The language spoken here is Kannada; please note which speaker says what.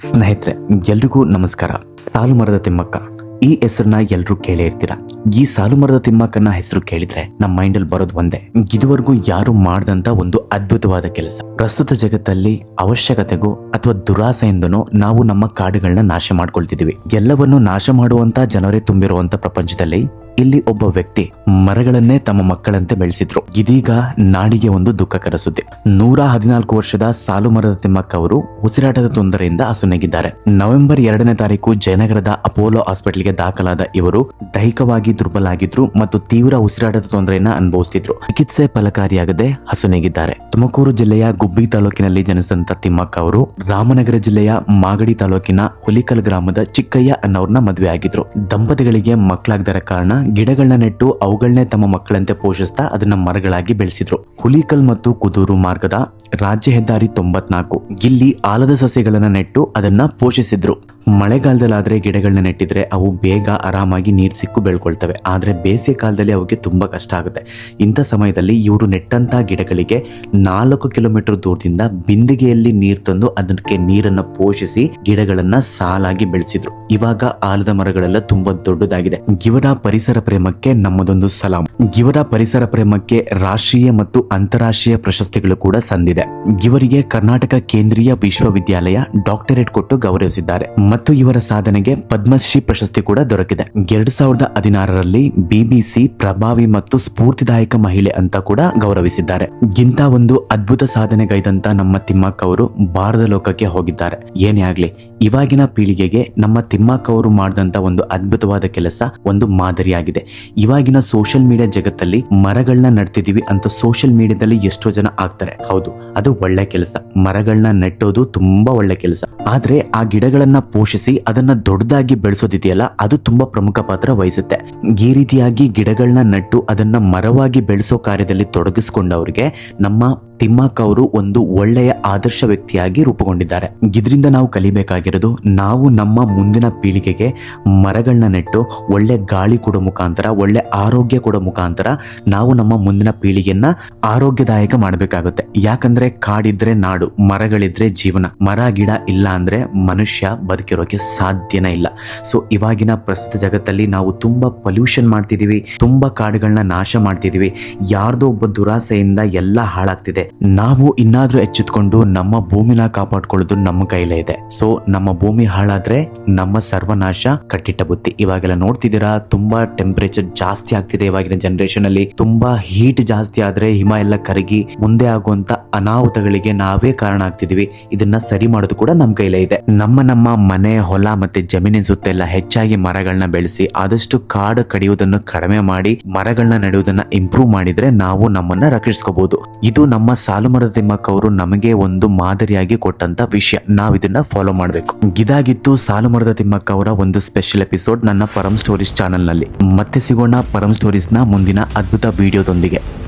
Speaker 1: ಸ್ನೇಹಿತರೆ, ಎಲ್ರಿಗೂ ನಮಸ್ಕಾರ. ಸಾಲು ಮರದ ತಿಮ್ಮಕ್ಕ. ಈ ಹೆಸರನ್ನ ಎಲ್ರೂ ಕೇಳೇ ಇರ್ತೀರಾ? ಈ ಸಾಲು ಮರದ ತಿಮ್ಮಕ್ಕನ ಹೆಸರು ಕೇಳಿದ್ರೆ ನಮ್ಮ ಮೈಂಡ್ ಅಲ್ಲಿ ಬರೋದು ಒಂದೇ. ಇದುವರೆಗೂ ಯಾರು ಮಾಡದಂತ ಒಂದು ಅದ್ಭುತವಾದ ಕೆಲಸ. ಪ್ರಸ್ತುತ ಜಗತ್ತಲ್ಲಿ ಅವಶ್ಯಕತೆಗೂ ಅಥವಾ ದುರಾಸೆಯಿಂದನೋ ನಾವು ನಮ್ಮ ಕಾಡುಗಳನ್ನ ನಾಶ ಮಾಡ್ಕೊಳ್ತಿದ್ದೀವಿ. ಎಲ್ಲವನ್ನು ನಾಶ ಮಾಡುವಂತ ಜನರೇ ತುಂಬಿರುವಂತ ಪ್ರಪಂಚದಲ್ಲಿ ಇಲ್ಲಿ ಒಬ್ಬ ವ್ಯಕ್ತಿ ಮರಗಳನ್ನೇ ತಮ್ಮ ಮಕ್ಕಳಂತೆ ಬೆಳೆಸಿದ್ರು. ಇದೀಗ ನಾಡಿಗೆ ಒಂದು ದುಃಖಕರ ಸುದ್ದಿ. ನೂರ ಹದಿನಾಲ್ಕು ವರ್ಷದ ಸಾಲು ಮರದ ತಿಮ್ಮಕ್ಕ ಅವರು ಉಸಿರಾಟದ ತೊಂದರೆಯಿಂದ ಅಸುನಗಿದ್ದಾರೆ ನವೆಂಬರ್ ಎರಡನೇ ತಾರೀಕು ಜಯನಗರದ ಅಪೋಲೋ ಹಾಸ್ಪಿಟಲ್ಗೆ ದಾಖಲಾದ ಇವರು ದೈಹಿಕವಾಗಿ ದುರ್ಬಲಾಗಿದ್ರು ಮತ್ತು ತೀವ್ರ ಉಸಿರಾಟದ ತೊಂದರೆಯನ್ನ ಅನುಭವಿಸುತ್ತಿದ್ರು ಚಿಕಿತ್ಸೆ ಫಲಕಾರಿಯಾಗದೆ ಹಸುನೆಗಿದ್ದಾರೆ. ತುಮಕೂರು ಜಿಲ್ಲೆಯ ಗುಬ್ಬಿ ತಾಲೂಕಿನಲ್ಲಿ ಜನಿಸಿದಂತ ತಿಮ್ಮಕ್ಕ ಅವರು ರಾಮನಗರ ಜಿಲ್ಲೆಯ ಮಾಗಡಿ ತಾಲೂಕಿನ ಹುಲಿಕಲ್ ಗ್ರಾಮದ ಚಿಕ್ಕಯ್ಯ ಅನ್ನೋರ್ನ ಮದುವೆ ಆಗಿದ್ರು ದಂಪತಿಗಳಿಗೆ ಮಕ್ಕಳಾಗದರ ಕಾರಣ ಗಿಡಗಳನ್ನ ನೆಟ್ಟು ಅವುಗಳನ್ನೇ ತಮ್ಮ ಮಕ್ಕಳಂತೆ ಪೋಷಿಸ್ತಾ ಅದನ್ನ ಮರಗಳಾಗಿ ಬೆಳೆಸಿದ್ರು. ಹುಲಿಕಲ್ ಮತ್ತು ಕುದೂರು ಮಾರ್ಗದ ರಾಜ್ಯ ಹೆದ್ದಾರಿ ತೊಂಬತ್ನಾಲ್ಕು. ಇಲ್ಲಿ ಆಲದ ಸಸ್ಯಗಳನ್ನ ನೆಟ್ಟು ಅದನ್ನ ಪೋಷಿಸಿದ್ರು. ಮಳೆಗಾಲದಲ್ಲಾದ್ರೆ ಗಿಡಗಳನ್ನ ನೆಟ್ಟಿದ್ರೆ ಅವು ಬೇಗ ಆರಾಮಾಗಿ ನೀರು ಸಿಕ್ಕು ಬೆಳ್ಕೊಳ್ತವೆ. ಆದ್ರೆ ಬೇಸಿಗೆ ಕಾಲದಲ್ಲಿ ಅವಕ್ಕೆ ತುಂಬಾ ಕಷ್ಟ ಆಗುತ್ತೆ. ಇಂಥ ಸಮಯದಲ್ಲಿ ಇವರು ನೆಟ್ಟಂತ ಗಿಡಗಳಿಗೆ ನಾಲ್ಕು ಕಿಲೋಮೀಟರ್ ದೂರದಿಂದ ಬಿಂದಿಗೆಯಲ್ಲಿ ನೀರು ತಂದು ಅದಕ್ಕೆ ನೀರನ್ನ ಪೋಷಿಸಿ ಗಿಡಗಳನ್ನ ಸಾಲಾಗಿ ಬೆಳೆಸಿದ್ರು. ಇವಾಗ ಆಲದ ಮರಗಳೆಲ್ಲ ತುಂಬಾ ದೊಡ್ಡದಾಗಿದೆ. ಇವರ ಪರಿಸರ ಪ್ರೇಮಕ್ಕೆ ನಮ್ಮದೊಂದು ಸಲಾಂ. ಇವರ ಪರಿಸರ ಪ್ರೇಮಕ್ಕೆ ರಾಷ್ಟ್ರೀಯ ಮತ್ತು ಅಂತಾರಾಷ್ಟ್ರೀಯ ಪ್ರಶಸ್ತಿಗಳು ಕೂಡ ಸಂದಿದೆ. ಇವರಿಗೆ ಕರ್ನಾಟಕ ಕೇಂದ್ರೀಯ ವಿಶ್ವವಿದ್ಯಾಲಯ ಡಾಕ್ಟರೇಟ್ ಕೊಟ್ಟು ಗೌರವಿಸಿದ್ದಾರೆ. ಮತ್ತು ಇವರ ಸಾಧನೆಗೆ ಪದ್ಮಶ್ರೀ ಪ್ರಶಸ್ತಿ ಕೂಡ ದೊರಕಿದೆ. ಎರಡ್ ಸಾವಿರದ ಹದಿನಾರರಲ್ಲಿ ಬಿಬಿಸಿ ಪ್ರಭಾವಿ ಮತ್ತು ಸ್ಫೂರ್ತಿದಾಯಕ ಮಹಿಳೆ ಅಂತ ಕೂಡ ಗೌರವಿಸಿದ್ದಾರೆ. ಇಂಥ ಒಂದು ಅದ್ಭುತ ಸಾಧನೆಗೈದಂತ ನಮ್ಮ ತಿಮ್ಮಕ್ಕ ಅವರು ಭಾರತ ಲೋಕಕ್ಕೆ ಹೋಗಿದ್ದಾರೆ. ಏನೇ ಆಗ್ಲಿ, ಇವಾಗಿನ ಪೀಳಿಗೆಗೆ ನಮ್ಮ ತಿಮ್ಮಕ್ಕ ಅವರು ಮಾಡಿದಂತ ಒಂದು ಅದ್ಭುತವಾದ ಕೆಲಸ ಒಂದು ಮಾದರಿಯಾಗಿದೆ. ಇವಾಗಿನ ಸೋಷಿಯಲ್ ಮೀಡಿಯಾ ಜಗತ್ತಲ್ಲಿ ಮರಗಳನ್ನ ನಡ್ತಿದೀವಿ ಅಂತ ಸೋಷಿಯಲ್ ಮೀಡಿಯಾದಲ್ಲಿ ಎಷ್ಟೋ ಜನ ಆಗ್ತಾರೆ. ಹೌದು ಅದು ಒಳ್ಳೆ ಕೆಲಸ. ಮರಗಳನ್ನ ನೆಟ್ಟೋದು ತುಂಬಾ ಒಳ್ಳೆ ಕೆಲಸ. ಆದ್ರೆ ಆ ಗಿಡಗಳನ್ನ ಪೋಷಿಸಿ ಅದನ್ನ ದೊಡ್ಡದಾಗಿ ಬೆಳೆಸೋದಿದೆಯಲ್ಲ, ಅದು ತುಂಬಾ ಪ್ರಮುಖ ಪಾತ್ರ ವಹಿಸುತ್ತೆ. ಈ ರೀತಿಯಾಗಿ ಗಿಡಗಳನ್ನ ನೆಟ್ಟು ಅದನ್ನ ಮರವಾಗಿ ಬೆಳೆಸೋ ಕಾರ್ಯದಲ್ಲಿ ತೊಡಗಿಸ್ಕೊಂಡವ್ರಿಗೆ ನಮ್ಮ ತಿಮ್ಮಕ್ಕ ಅವರು ಒಂದು ಒಳ್ಳೆಯ ಆದರ್ಶ ವ್ಯಕ್ತಿಯಾಗಿ ರೂಪುಗೊಂಡಿದ್ದಾರೆ. ಇದರಿಂದ ನಾವು ಕಲಿಬೇಕಾಗಿರೋದು ನಾವು ನಮ್ಮ ಮುಂದಿನ ಪೀಳಿಗೆಗೆ ಮರಗಳನ್ನ ನೆಟ್ಟು ಒಳ್ಳೆ ಗಾಳಿ ಕೊಡೋ ಮುಖಾಂತರ, ಒಳ್ಳೆ ಆರೋಗ್ಯ ಕೊಡೋ ಮುಖಾಂತರ ನಾವು ನಮ್ಮ ಮುಂದಿನ ಪೀಳಿಗೆಯನ್ನ ಆರೋಗ್ಯದಾಯಕ ಮಾಡಬೇಕಾಗುತ್ತೆ. ಯಾಕಂದ್ರೆ ಕಾಡಿದ್ರೆ ನಾಡು, ಮರಗಳಿದ್ರೆ ಜೀವನ. ಮರ, ಗಿಡ ಇಲ್ಲ ಅಂದ್ರೆ ಮನುಷ್ಯ ಬದುಕಿರೋಕೆ ಸಾಧ್ಯನೇ ಇಲ್ಲ. ಸೊ, ಇವಾಗಿನ ಪ್ರಸ್ತುತ ಜಗತ್ತಲ್ಲಿ ನಾವು ತುಂಬಾ ಪೊಲ್ಯೂಷನ್ ಮಾಡ್ತಿದೀವಿ, ತುಂಬಾ ಕಾಡುಗಳನ್ನ ನಾಶ ಮಾಡ್ತಿದೀವಿ. ಯಾರ್ದೋ ಒಬ್ಬ ದುರಾಸೆಯಿಂದ ಎಲ್ಲ ಹಾಳಾಗ್ತಿದೆ. ನಾವು ಇನ್ನಾದ್ರೂ ಎಚ್ಚೆತ್ಕೊಂಡು ನಮ್ಮ ಭೂಮಿನ ಕಾಪಾಡ್ಕೊಳ್ಳೋದು ನಮ್ಮ ಕೈಲೇ ಇದೆ. ಸೊ ನಮ್ಮ ಭೂಮಿ ಹಾಳಾದ್ರೆ ನಮ್ಮ ಸರ್ವನಾಶ ಕಟ್ಟಿಟ್ಟ ಬುತ್ತಿ. ಇವಾಗೆಲ್ಲ ನೋಡ್ತಿದ್ದೀರಾ, ತುಂಬಾ ಟೆಂಪರೇಚರ್ ಜಾಸ್ತಿ ಆಗ್ತಿದೆ ಇವಾಗಿನ ಜನರೇಷನ್ ಅಲ್ಲಿ. ತುಂಬಾ ಹೀಟ್ ಜಾಸ್ತಿ ಆದ್ರೆ ಹಿಮ ಎಲ್ಲ ಕರಗಿ ಮುಂದೆ ಆಗುವಂತ ಅನಾಹುತಗಳಿಗೆ ನಾವೇ ಕಾರಣ ಆಗ್ತಿದೀವಿ ಇದನ್ನ ಸರಿ ಮಾಡೋದು ಕೂಡ ನಮ್ಮ ಕೈಲೇ ಇದೆ. ನಮ್ಮ ನಮ್ಮ ಮನೆ, ಹೊಲ ಮತ್ತೆ ಜಮೀನಿನ ಸುತ್ತೆಲ್ಲ ಹೆಚ್ಚಾಗಿ ಮರಗಳನ್ನ ಬೆಳೆಸಿ, ಆದಷ್ಟು ಕಾಡು ಕಡಿಯುವುದನ್ನು ಕಡಿಮೆ ಮಾಡಿ ಮರಗಳನ್ನ ನೆಡುವುದನ್ನ ಇಂಪ್ರೂವ್ ಮಾಡಿದ್ರೆ ನಾವು ನಮ್ಮನ್ನ ರಕ್ಷಿಸ್ಕೋಬಹುದು ಇದು ನಮ್ಮ ಸಾಲು ಮರದ ತಿಮ್ಮಕ್ಕ ಅವರು ನಮಗೆ ಒಂದು ಮಾದರಿಯಾಗಿ ಕೊಟ್ಟಂತ ವಿಷಯ. ನಾವು ಇದನ್ನ ಫಾಲೋ ಮಾಡಬೇಕು. ಇದಾಗಿತ್ತು ಸಾಲು ಮರದ ತಿಮ್ಮಕ್ಕ ಅವರ ಒಂದು ಸ್ಪೆಷಲ್ ಎಪಿಸೋಡ್ ನನ್ನ ಪರಂ ಸ್ಟೋರೀಸ್ ಚಾನೆಲ್ನಲ್ಲಿ. ಮತ್ತೆ ಸಿಗೋಣ ಪರಂ ಸ್ಟೋರೀಸ್ನ ಮುಂದಿನ ಅದ್ಭುತ ವಿಡಿಯೋದೊಂದಿಗೆ